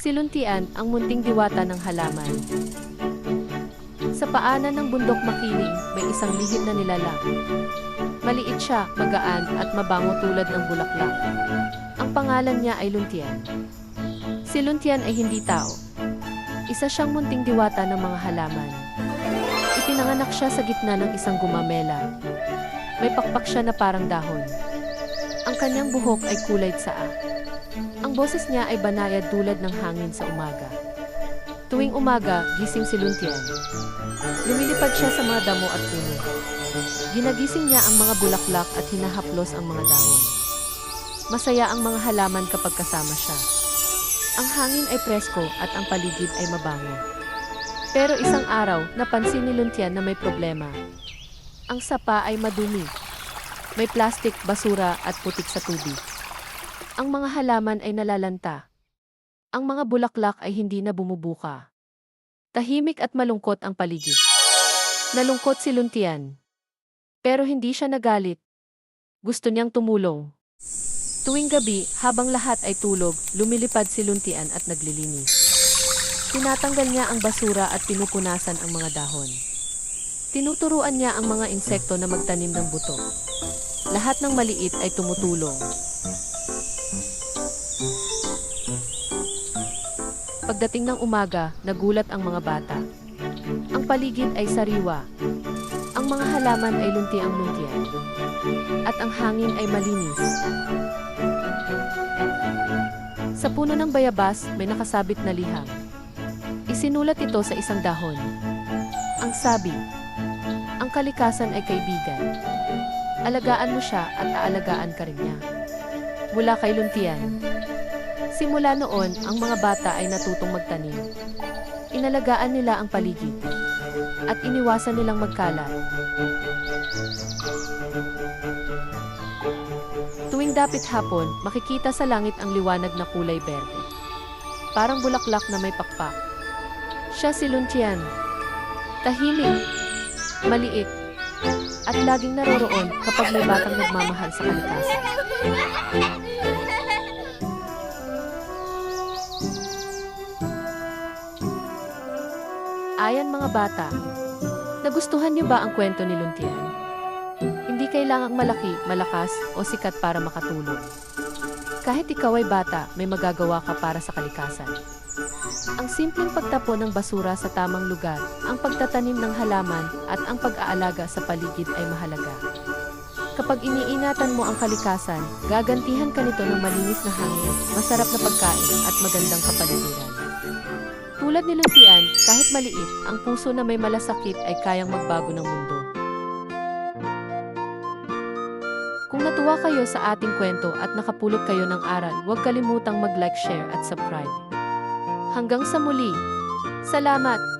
Siluntian ang munting diwata ng halaman. Sa paanan ng bundok makiling, may isang lihim na nilalang. Maliit siya, magaan at mabango tulad ng bulaklak. Ang pangalan niya ay Luntian. Si Luntian ay hindi tao. Isa siyang munting diwata ng mga halaman. Ipinanganak siya sa gitna ng isang gumamela. May pakpak siya na parang dahon. Ang kanyang buhok ay kulay tsaa. Ang boses niya ay banayad tulad ng hangin sa umaga. Tuwing umaga, gising si Luntian. Lumilipad siya sa mga damo at puno. Ginagising niya ang mga bulaklak at hinahaplos ang mga dahon. Masaya ang mga halaman kapag kasama siya. Ang hangin ay presko at ang paligid ay mabango. Pero isang araw, napansin ni Luntian na may problema. Ang sapa ay madumi. May plastik, basura at putik sa tubig. Ang mga halaman ay nalalanta. Ang mga bulaklak ay hindi na bumubuka. Tahimik at malungkot ang paligid. Nalungkot si Luntian. Pero hindi siya nagalit. Gusto niyang tumulong. Tuwing gabi, habang lahat ay tulog, lumilipad si Luntian at naglilinis. Tinatanggal niya ang basura at pinupunasan ang mga dahon. Tinuturuan niya ang mga insekto na magtanim ng buto. Lahat ng maliit ay tumutulong. Pagdating ng umaga, nagulat ang mga bata. Ang paligid ay sariwa. Ang mga halaman ay lunti ang luntian. At ang hangin ay malinis. Sa puno ng bayabas, may nakasabit na liham. Isinulat ito sa isang dahon. Ang sabi, ang kalikasan ay kaibigan. Alagaan mo siya at aalagaan ka rin niya. Mula kay Luntian. Simula noon, ang mga bata ay natutong magtanim. Inalagaan nila ang paligid. At iniwasan nilang magkalat. Tuwing dapit hapon, makikita sa langit ang liwanag na kulay berde. Parang bulaklak na may pakpak. Siya si Luntian. Tahimik, maliit, at laging naroroon kapag may batang nagmamahal sa kalikasan. Ayan mga bata, nagustuhan niyo ba ang kwento ni Luntian? Hindi kailangang malaki, malakas o sikat para makatulong. Kahit ikaw ay bata, may magagawa ka para sa kalikasan. Ang simpleng pagtapon ng basura sa tamang lugar, ang pagtatanim ng halaman at ang pag-aalaga sa paligid ay mahalaga. Kapag iniingatan mo ang kalikasan, gagantihan ka nito ng malinis na hangin, masarap na pagkain at magandang kapaligiran. Tulad ni Luntian, kahit maliit, ang puso na may malasakit ay kayang magbago ng mundo. Kung natuwa kayo sa ating kwento at nakapulot kayo ng aral, huwag kalimutang mag-like, share at subscribe. Hanggang sa muli. Salamat!